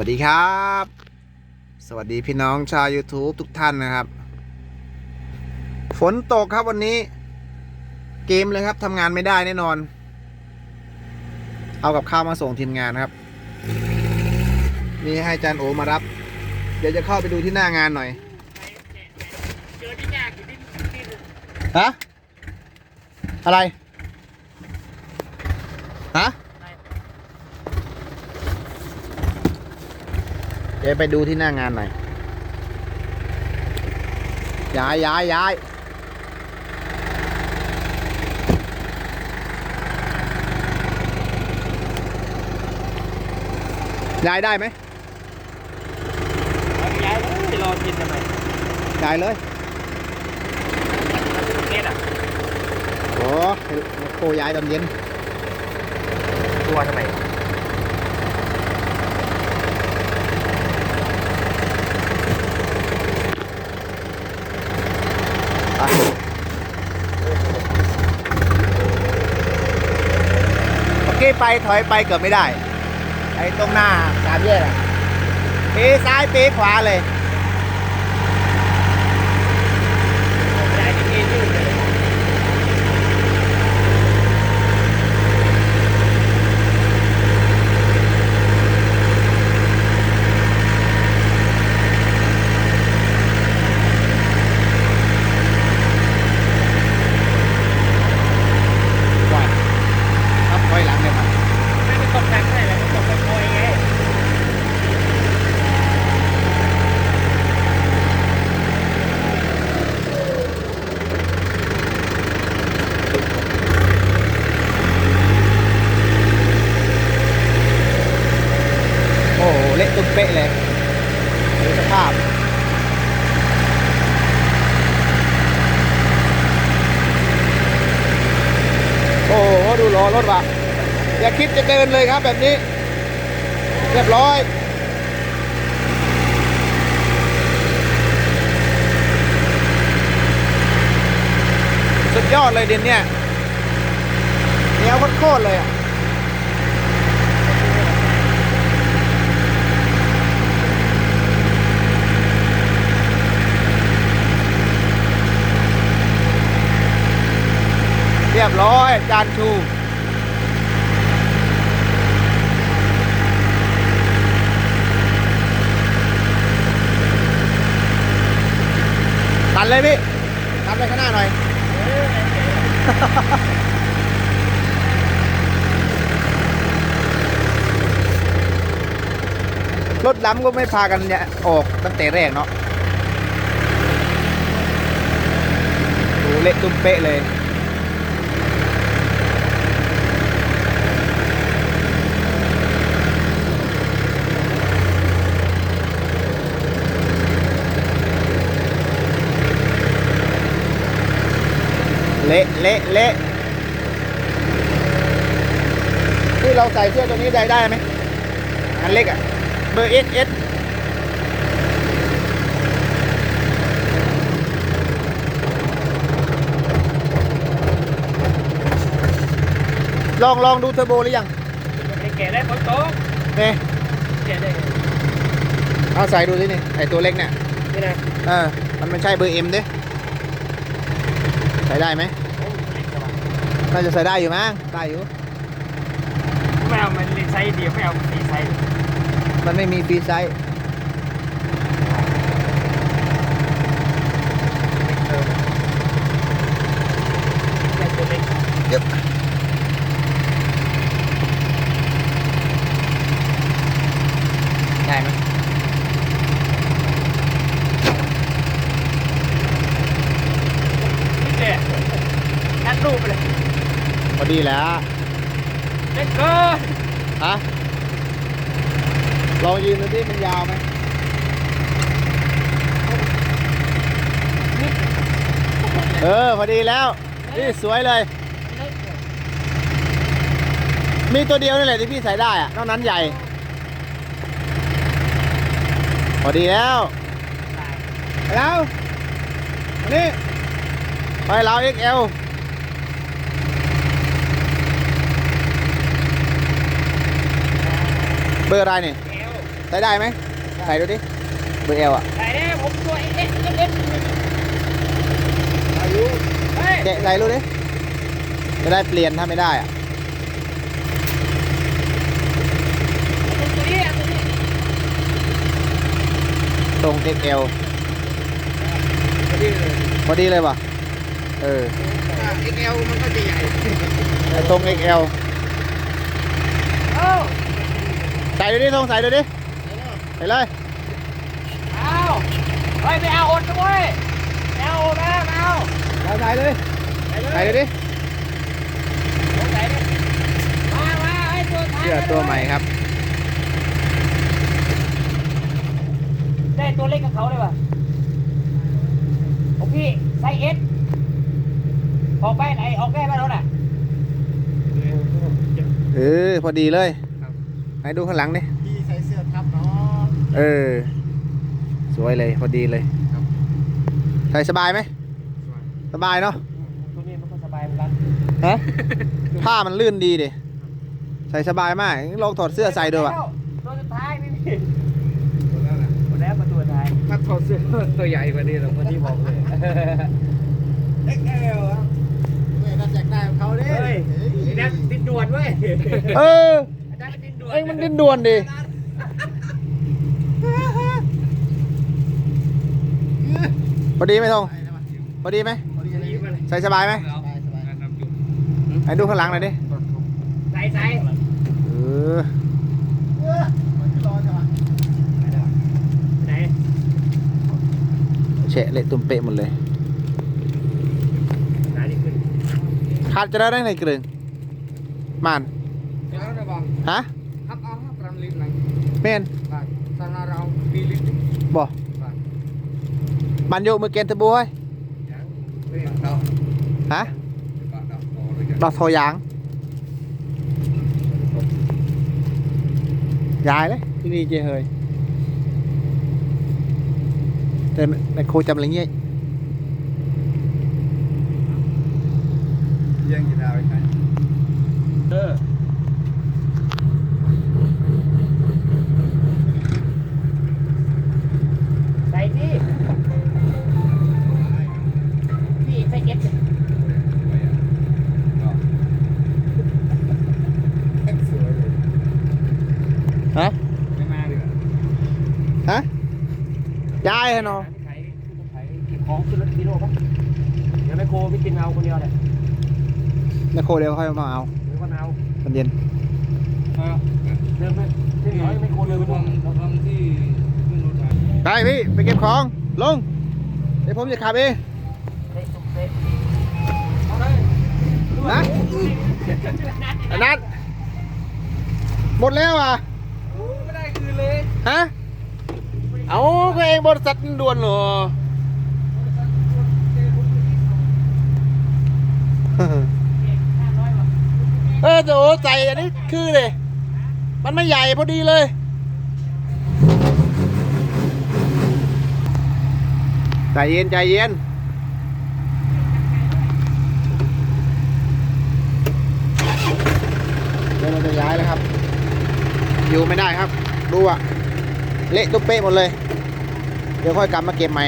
วัสดีครับ สวัสดีพี่น้องชาว YouTube ทุกท่านนะครับ ฝนตกครับวันนี้ เกมเลยครับทำงานไม่ได้แน่นอน เอากับข้าวมาส่งทีมงานครับ นี่ให้จารย์โอมารับ เดี๋ยวจะเข้าไปดูที่หน้างานหน่อยฮะอะไรฮะ ดี๋ยวไปดูที่หน้างานหน่อย ย้ายย้ายย้ายย้ายได้ไหมเอาย้ายเลยรอกินทำไมย้ายเลยเนี่ยอะโอ้โคย้ายตอนเย็นตัวทำไม ไปโอเคไปถอยไปเกือบไม่ได้ ไอ้ตรงหน้าสามแยกอะเปซ้ายเปขวาเลยายที่นี่ยืดเลย ปล่อยครับปล่อยหลังเลยครับ ไม่ได้ตกแต่งให้เลยตกแต่งโอยไง โอ้โหเละตุ้มเป๊ะเลยดูสภาพ โอ้โห ดูล้อรถว่ะ อย่าคิดจะ เดินเลยครับแบบนี้ เรียบร้อยสุดยอดเลยดินเนี่ยเหนียวโคตรเลยอะเรียบร้อยจานชู ตันเลยพี่ตันไปข้างหน้าหน่อยรถล้ำก็ไม่พากันเนี่ยออกตั้งแต่แรกเนาะดูเละตุ้มเป๊ะเลย เละเละเละที่เราใส่เสื้อตัวนี้ได้ได้ไหมอันเล็กอะเบอร์เอสเอสลองลองดูเทอร์โบหรือยังไม่แก่ได้ฝนตกนี่แก่ได้เอาใส่ดูสินี่ไอตัวเล็กเนี่ยนี่นะเออมันไม่ใช่เบอร์เอ็มดิ ใส่ได้ไหมน่าจะใส่ได้อยู่มั้งได้อยู่ไม่เอามันไซส์เดียวไม่เอาสี่ไซส์มันไม่มีฟรีไซส์ แค่ตัวเล็ก เดี๋ยวได้ไหม นี่แหละนัดรูปไปเลย พอดีแล้วเล็กเกินฮะลองยืนดูที่มันยาวไหมเออ พอดีแล้ว นี่สวยเลย มีตัวเดียวนี่แหละที่พี่ใส่ได้อะนอกนั้นใหญ่ พอดีแล้วไปแล้วมานี่ไปเรา XL เบอร์อะไรเนี่ยเอวใส่ได้ไหมใส่ดูดิเบอร์เอลอะไหนเนี่ยผมตัวเอ็กเอ็กเอ็กเอ็กอายุเฮ้ยแกะใส่ดูดิจะได้เปลี่ยนถ้าไม่ได้อะตัวนี้อะตัวนี้ตรง XL ตัวนี้เลยพอดีเลยป่ะเออเอ็กเอลมันก็จะใหญ่แต่ตรง XL เอ้า ใส่ดูดิทรงใส่ดูดิใส่เลยเอาเฮ้ยไม่เอาอดนะเว้ยไม่เอาอดนะไม่เอาเอาใส่เลยไปเลยใส่ดูดิใส่ดิมามาให้ตัวท้ายเสื้อตัวใหม่ครับ ได้ตัวเล็กกับเขาเลยว่ะโอ้พี่ไซส์เอสออกไปไหนออกได้ไหมเราน่ะเออพอดีเลย ให้ดูข้างหลังดิพี่ใส่เสื้อทับเนาะเออ สวยเลยพอดีเลยครับใส่สบายไหมสบายเนาะตัวนี้มันก็สบายเหมือนกันฮะผ้ามันลื่นดีดิใส่สบายมากลองถอดเสื้อใส่ดูอะตัวสุดท้ายไม่มีหมดแล้วมาตัวสุดท้ายถ้าถอดเสื้อตัวใหญ่กว่านี้เราคนที่บอกเลย XL ครับเฮ้ยน่าแจกได้ของเขาดิเฮ้ยไอ้นั่นติดด่วนเว้ยเออ เอ้ยมันดินด่วนดิพอดีไหมทงพอดีไหมใส่สบายไหมให้ดูข้างหลังหน่อยดิใส่ใส่เออไหนเฉะเละตุ่มเปะหมดเลยไหนนี่ขึ้นขาดจะได้ในกลึงมานเดี๋ยวระวังฮะ เมนบาทตอนเราดีลิตรบ่บาทบันโยมือเกนตะบูเฮ้ยยังไม่เอาฮะบาทเอาพอเลยกันดอกโทยางยายเลยที่นี่เจเฮยแต่ในโคจำอะไรเงี้ย ยังจะได้ไหมเออใส่ที่พี่ใส่เอฟ ฮะ ไม่มาดีกว่า ฮะยาย เหรอเนาะไถไถเก็บของขึ้นรถกิโลปะเดี๋ยวแม่โคพี่กินเอาคนเดียวแหละในโคเดี๋ยวค่อยมาเอาหรือว่าเอาตอนเย็นเดินไปที่น้อยไม่โคเดินไปทำทำที่ขึ้นรถไฟไปพี่ไปเก็บของลงเดี๋ยวผมจะขับเองเตะตุกเตะนะอันนั้นหมดแล้วอะไม่ได้คืนเลยฮะ เอาก็เองบริษัทด่วนเหรอเออโอ้ใส่อันนี้คือเลย มันไม่ใหญ่พอดีเลยใจเย็นใจเย็นเดี๋ยวเราจะย้ายแล้วครับ อยู่ไม่ได้ครับ ดูอะ เละตุ๊บเป๊ะหมดเลย เดี๋ยวค่อยกลับมาเก็บใหม่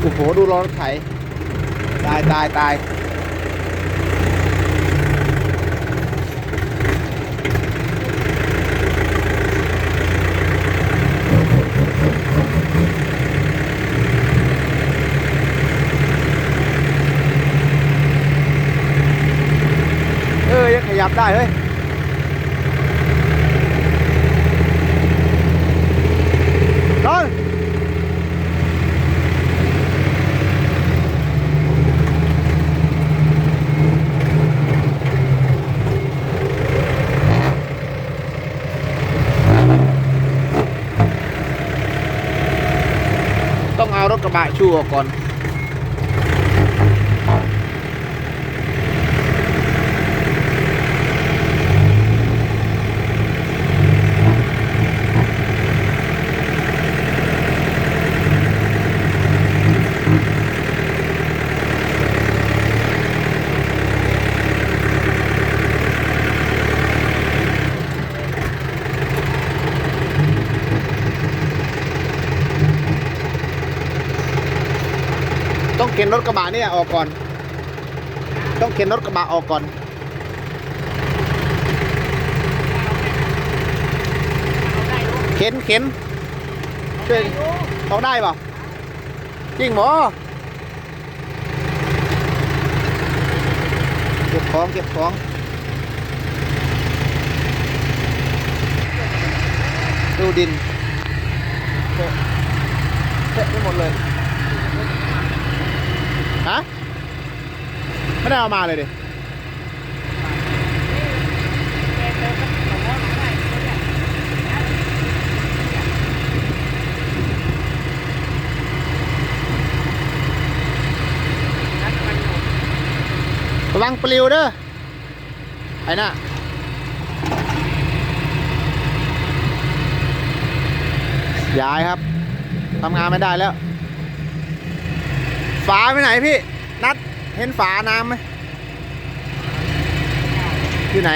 โอ้โห ดูรถไถ ตายตายตาย เออ ยังขยับได้เฮ้ยนอนต้องเอารถกระบะชูออกก่อน ข็นรถกระบะเนี่ยออกก่อน ต้องเข็นรถกระบะออกก่อนเข็นเข็นช่วยออกได้เปล่าจริงหมอเก็บของเก็บของดูดินเตะเตะไปหมดเลย ฮะ ไม่ได้เอามาเลยดิระวังปลิวเด้อไอ้น่ะย้ายครับทำงานไม่ได้แล้ว ฝาไปไหนพี่ นัดเห็นฝาน้ำไหมอยู่ไหน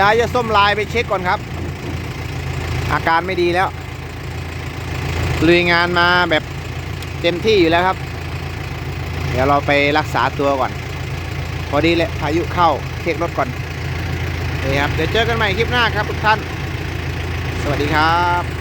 ยายจะส้มลายไปเช็คก่อนครับ อาการไม่ดีแล้ว ลุยงานมาแบบเต็มที่อยู่แล้วครับ เดี๋ยวเราไปรักษาตัวก่อน พอดีแหละพายุเข้าเช็ครถก่อนนี่ครับ เดี๋ยวเจอกันใหม่คลิปหน้าครับทุกท่าน สวัสดีครับ